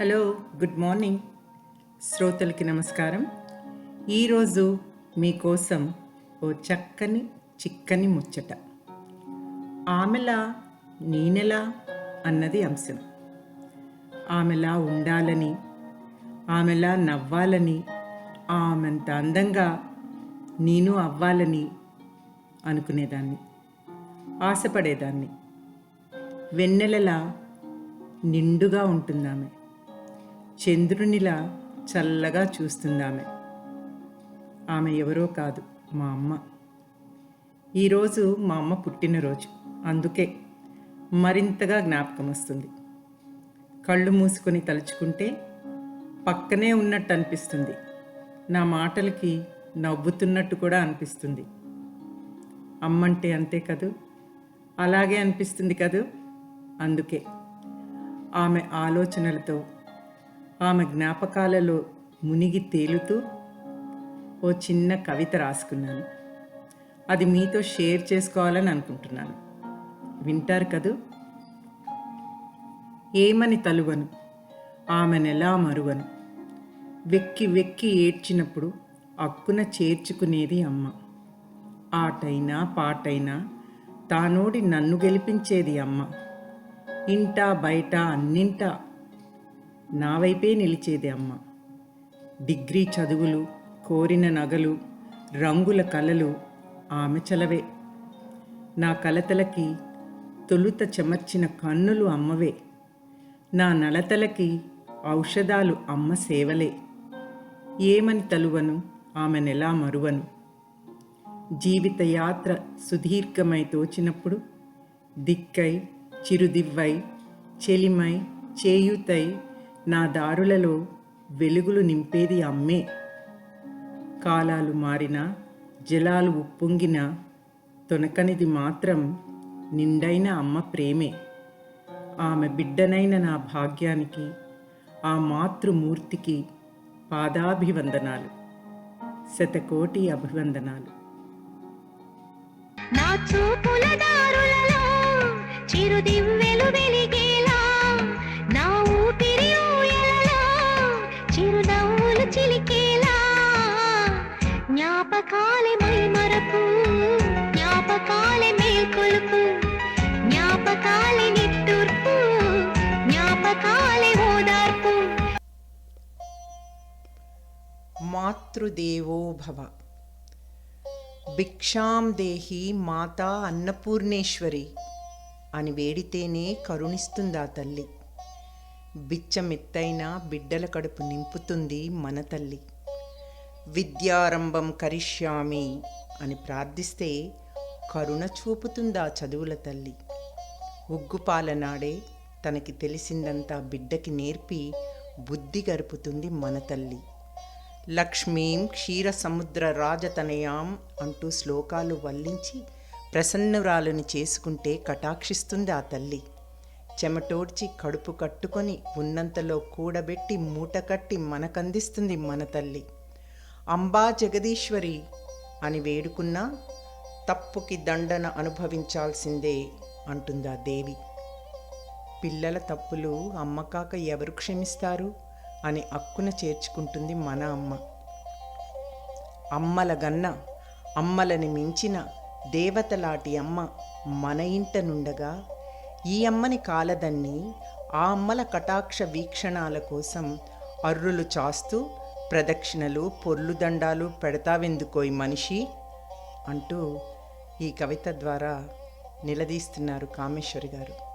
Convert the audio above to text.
Hello good morning. శ్రోతలకి నమస్కారం. ఈరోజు మీకోసం ఓ చక్కని చిక్కని ముచ్చట. ఆమెలా నేనెలా అన్నది అంశం. ఆమెలా ఉండాలని ఆమెలా నవ్వాలని ఆమెంత అందంగా నేను అవ్వాలని అనుకునేదాన్ని ఆశపడేదాన్ని. వెన్నెలలా నిండుగా ఉంటుందామె. చంద్రునిలా చల్లగా చూస్తుందామె. ఆమె ఎవరో కాదు మా అమ్మ. ఈరోజు మా అమ్మ పుట్టినరోజు. అందుకే మరింతగా జ్ఞాపకం వస్తుంది. కళ్ళు మూసుకొని తలుచుకుంటే పక్కనే ఉన్నట్టు అనిపిస్తుంది. నా మాటలకి నవ్వుతున్నట్టు కూడా అనిపిస్తుంది. అమ్మంటే అంతే కదూ? అలాగే అనిపిస్తుంది కదూ? అందుకే ఆమె ఆలోచనలతో ఆమె జ్ఞాపకాలలో మునిగి తేలుతూ ఓ చిన్న కవిత రాసుకున్నాను. అది మీతో షేర్ చేసుకోవాలని అనుకుంటున్నాను. వింటారు కదూ? ఏమని తలువను? ఆమెనెలా మరువను? వెక్కి వెక్కి ఏడ్చినప్పుడు అక్కున చేర్చుకునేది అమ్మ. ఆటైనా పాటైనా తానోడి నన్ను గెలిపించేది అమ్మ. ఇంట బయట అన్నింటా నా వైపే నిలిచేది అమ్మ. డిగ్రీ చదువులు కోరిన నగలు రంగుల కలలు ఆమె చలవే. నా కలతలకి తొలుత చెమర్చిన కన్నులు అమ్మవే. నా నలతలకి ఔషధాలు అమ్మ సేవలే. ఏమని తలువను ఆమెనెలా మరువను? జీవిత యాత్ర సుదీర్ఘమై తోచినప్పుడు దిక్కై చిరుదివ్వై చెలిమై చేయుతై నా దారులలో వెలుగులు నింపేది అమ్మే. కాలాలు మారినా జలాలు ఉప్పొంగిన తొనకనిది మాత్రం నిండైన అమ్మ ప్రేమే. ఆమె బిడ్డనైన నా భాగ్యానికి ఆ మాతృమూర్తికి పాదాభివందనాలు. శతకోటి అభివందనాలు. నా చూపుల దారులలో చిరుదివ్వెలు జ్ఞాపకాలే మై మరపు జ్ఞాపకాలే మేల్కొలుపు జ్ఞాపకాలే నిట్టూర్పు జ్ఞాపకాలే ఓదార్పు మాతృదేవో భవ. భిక్షాం దేహి మాతా అన్నపూర్ణేశ్వరి అని వేడితేనే కరుణిస్తుందా తల్లి. బిచ్చమెత్తైన బిడ్డల కడుపు నింపుతుంది మన తల్లి. విద్యారంభం కరిష్యామి అని ప్రార్థిస్తే కరుణ చూపుతుందా చదువుల తల్లి? ఉగ్గుపాలనాడే తనకి తెలిసిందంతా బిడ్డకి నేర్పి బుద్ధి గరుపుతుంది మన తల్లి. లక్ష్మీం క్షీర సముద్ర రాజతనయాం అంటూ శ్లోకాలు వల్లించి ప్రసన్నురాలను చేసుకుంటే కటాక్షిస్తుంది ఆ తల్లి. చెమటోడ్చి కడుపు కట్టుకొని ఉన్నంతలో కూడబెట్టి మూట కట్టి మనకందిస్తుంది మన తల్లి. అంబా జగదీశ్వరి అని వేడుకున్నా తప్పుకి దండన అనుభవించాల్సిందే అంటుందా దేవి. పిల్లల తప్పులు అమ్మ కాక ఎవరు క్షమిస్తారు అని అక్కున చేర్చుకుంటుంది మన అమ్మ. అమ్మల గన్న అమ్మలని మించిన దేవతలాటి అమ్మ మన ఇంట నుండగా ఈ అమ్మని కాలదన్ని ఆ అమ్మల కటాక్ష వీక్షణాల కోసం అర్రులు చాస్తూ ప్రదక్షిణలు పొర్లు దండాలు పెడతావెందుకోయ్ మనిషి? అంటూ ఈ కవిత ద్వారా నిలదీస్తున్నారు కామేశ్వరి గారు.